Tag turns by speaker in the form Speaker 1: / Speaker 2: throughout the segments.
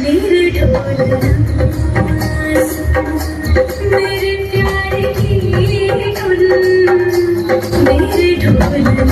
Speaker 1: मेरे प्यार की धुन मेरे ढोल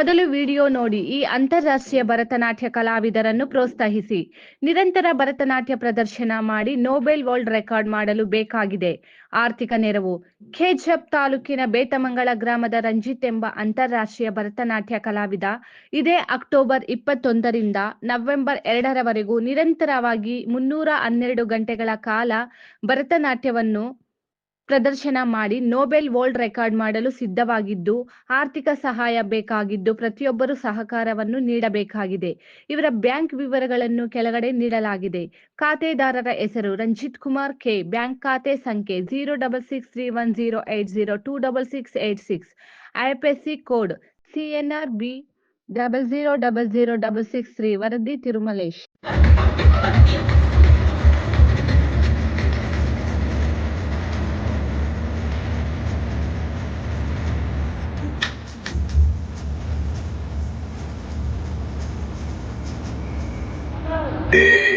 Speaker 1: ಮೊದಲು ವಿಡಿಯೋ ನೋಡಿ ಈ ಅಂತಾರಾಷ್ಟ್ರೀಯ ಭರತನಾಟ್ಯ ಕಲಾವಿದರನ್ನು ಪ್ರೋತ್ಸಾಹಿಸಿ. ನಿರಂತರ ಭರತನಾಟ್ಯ ಪ್ರದರ್ಶನ ಮಾಡಿ ನೋಬೆಲ್ ವರ್ಲ್ಡ್ ರೆಕಾರ್ಡ್ ಮಾಡಲು ಬೇಕಾಗಿದೆ. ಆರ್ಥಿಕ ನೆರವು. ಖೇಜಪ್ ತಾಲೂಕಿನ ಬೇತಮಂಗಳ ಗ್ರಾಮದ ರಂಜಿತ್ ಎಂಬ ಅಂತಾರಾಷ್ಟ್ರೀಯ ಭರತನಾಟ್ಯ ಕಲಾವಿದ ಇದೇ ಅಕ್ಟೋಬರ್ ಇಪ್ಪತ್ತೊಂದರಿಂದ ನವೆಂಬರ್ ಎರಡರವರೆಗೂ ನಿರಂತರವಾಗಿ ಮುನ್ನೂರ ಹನ್ನೆರಡು ಗಂಟೆಗಳ ಕಾಲ ಭರತನಾಟ್ಯವನ್ನು ಪ್ರದರ್ಶನ ಮಾಡಿ ನೊಬೆಲ್ ವರ್ಲ್ಡ್ ರೆಕಾರ್ಡ್ ಮಾಡಲು ಸಿದ್ಧವಾಗಿದ್ದು, ಆರ್ಥಿಕ ಸಹಾಯ ಬೇಕಾಗಿದ್ದು ಪ್ರತಿಯೊಬ್ಬರು ಸಹಕಾರವನ್ನು ನೀಡಬೇಕಾಗಿದೆ. ಇವರ ಬ್ಯಾಂಕ್ ವಿವರಗಳನ್ನು ಕೆಳಗಡೆ ನೀಡಲಾಗಿದೆ. ಖಾತೆದಾರರ ಹೆಸರು ರಂಜಿತ್ ಕುಮಾರ್ ಕೆ. ಬ್ಯಾಂಕ್ ಖಾತೆ ಸಂಖ್ಯೆ zero double six three one zero eight zero two double six eight six. IFSC code CNR B double zero double zero double six three ವರದಿ ತಿರುಮಲೇಶ್. day.